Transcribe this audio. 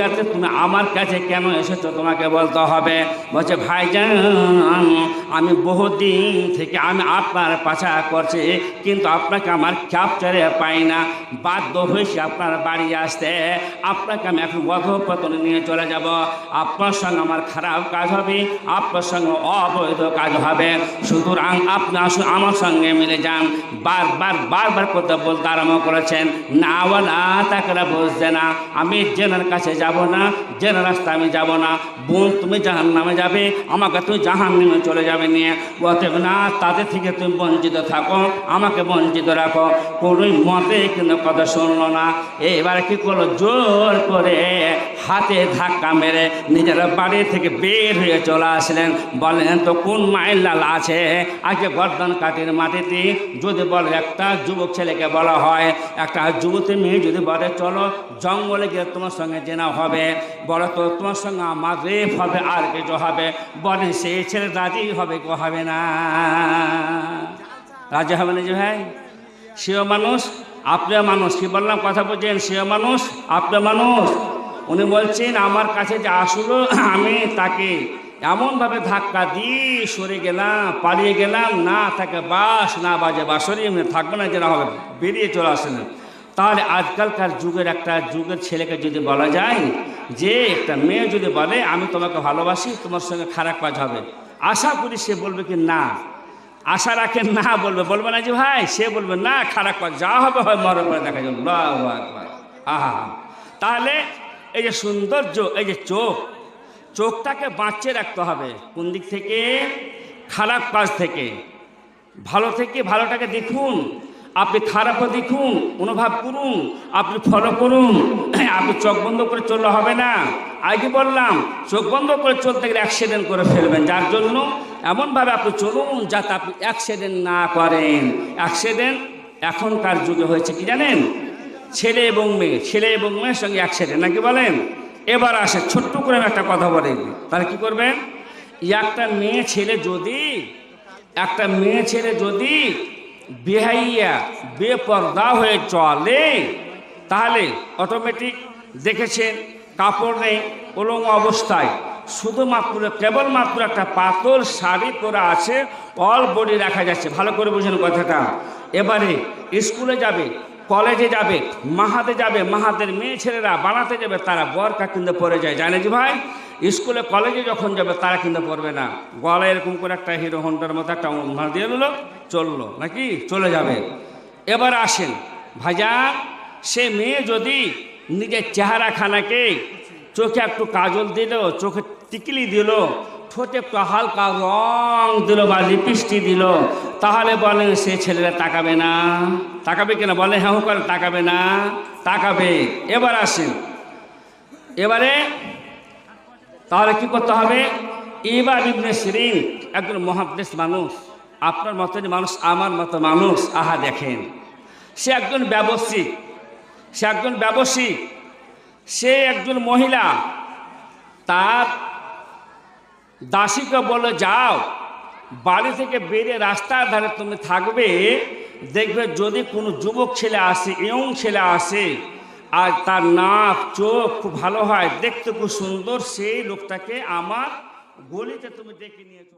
কাছে তুমি আমার কাছে কেন এসেছ? তোমাকে বলতে হবে। বলছে, ভাইজান, আমি বহুদিন থেকে আমি আপনার পাছা করছি, কিন্তু আপনাকে আমার ক্যাপচারে পাই না। বাধ্য হয়েছি আপনার বাড়ি আসতে। আপনাকে আমি এখন অধপতনে নিয়ে চলে যাব। আপনার সঙ্গে আমার খারাপ কাজ হবে, আপনার সঙ্গে অবৈধ কাজ হবে। সুতরাং আপনি আসুন, আমার সঙ্গে মিলে যান। বারবার বারবার করতে বলতে আরম্ভ করেছেন। না না তাকে বুঝছে না আমি জেনার কাছে যাব। না জেনার রাস্তা আমি যাব না। বোন, তুমি জাহান নামে যাবে, আমাকে তুমি জাহান নামে চলে যাবে নিয়ে। অতএব না, তাদের থেকে তুমি বঞ্চিত থাকো, আমাকে বঞ্চিত রাখো। কোনোই মতে কিন্তু কথা শুনলো না। এবার কি করল? জোর করে হাতে ধাক্কা মেরে নিজের বাড়ি থেকে বের হয়ে চলে আসলেন। বলেন তো কোন মায়ের লাল আছে? আগে গর্দন কাটির মাটিতে যদি বলে একটা যুবক ছেলেকে বলা হয়, একটা যুবতী মেয়ে যদি বলে, চলো জঙ্গলে গিয়ে তোমার সঙ্গে জেনা হবে। বলে তো, তোমার সঙ্গে আমার রেপ হবে আর কিছু হবে? বলে সেই ছেলে রাজি হবে কেউ হবে না? রাজি হবে না যে ভাই? সেও মানুষ আপনিও মানুষ। কি বললাম, কথা বলছেন সেও মানুষ আপনিও মানুষ। উনি বলছেন, আমার কাছে যে আসলো, আমি তাকে এমনভাবে ধাক্কা দিয়ে সরে গেলাম, পালিয়ে গেলাম, না তাকে বাস, না বাজে বাসরি থাকবে না, যেন হবে, বেরিয়ে চলে আসলেন তাহলে আজকালকার যুগের একটা, যুগের ছেলেকে যদি বলা যায় যে, একটা মেয়ে যদি বলে, আমি তোমাকে ভালোবাসি, তোমার সঙ্গে খারাপ কাজ হবে। আশা করি সে বলবে কি, না। আশা রাখে, না বলবে। বলবে না যে, ভাই, সে বলবে, না, খারাপ কাজ যা হবে, হয় মরে দেখা যাবে। আহা। তাহলে এই যে সৌন্দর্য, এই যে চোখ, চোখটাকে বাঁচিয়ে রাখতে হবে। কোন দিক থেকে? খারাপ কাজ থেকে। ভালো থেকে ভালোটাকে দেখুন। আপনি খারাপও দেখুন অনুভব করুন, আপনি ফলো করুন, আপনি চোখ বন্ধ করে চললে হবে না। আগে বললাম, চোখ বন্ধ করে চলতে গেলে অ্যাক্সিডেন্ট করে ফেলবেন, যার জন্য এমনভাবে আপনি চলুন যাতে আপনি অ্যাক্সিডেন্ট না করেন। অ্যাক্সিডেন্ট এখনকার যুগে হয়েছে কি জানেন? ছেলে এবং মেয়ে, ছেলে এবং মেয়ের সঙ্গে অ্যাক্সিডেন্ট নাকি বলেন? এবার আসে, ছোট্ট করে একটা কথা বলেন তাহলে কি করবেন? একটা মেয়ে, ছেলে যদি, একটা মেয়ে, ছেলে যদি বেহাইয়া, বেপর্দা হয়ে চলে। তাহলে অটোমেটিক দেখেছেন, কাপড় নেই ওলং অবস্থায়। শুধুমাত্র, কেবলমাত্র একটা পাতল শাড়ি পরা আছে অল বডি রাখা যাচ্ছে। ভালো করে বুঝেন কথাটা। এবারে স্কুলে যাবে, কলেজে যাবে, মাহাতে যাবে, মাহাতের মেয়ে ছেলেরা বানাতে যাবে, তারা বরকা কিন্তু পরে যায়। জানে যে ভাই? স্কুলে, কলেজে যখন যাবে, তারা কিন্তু পড়বে না। গলায় এরকম করে একটা হিরো হন্ডার মতো একটা মাল দিয়ে দিল, চলল, নাকি? চলে যাবে। এবার আসেন। ভাইজান সে মেয়ে যদি নিজের চেহারা খানাকে চোখে একটু কাজল দিল, চোখে টিকলি দিল, ঠোঁটে একটু হালকা রং দিল বা লিপস্টিক দিল, তাহলে বলেন সে ছেলেরা তাকাবে না। তাকাবে কিনা? বলে হ্যাঁ করে তাকাবে না। তাকাবে। এবার আসেন। এবারে তাহলে কি করতে হবে? এবার ইবনে সিরিন একজন মহাদেশ মানুষ। আপনার মতনই মানুষ, আমার মতো মানুষ। আহা, দেখেন। সে একজন ব্যবসায়িক সে একজন ব্যবসায়িক সে একজন মহিলা। তার দাসীকে বলে, যাও, বাড়ি থেকে বেরিয়ে রাস্তার ধারে তুমি থাকবে। দেখবে যদি কোনো যুবক ছেলে আসে, ইয়ং ছেলে আসে আর তার নাক, চোখ খুব ভালো হয়। দেখতে খুব সুন্দর সেই লোকটাকে আমার গলিতে তুমি ডেকে নিয়েছো।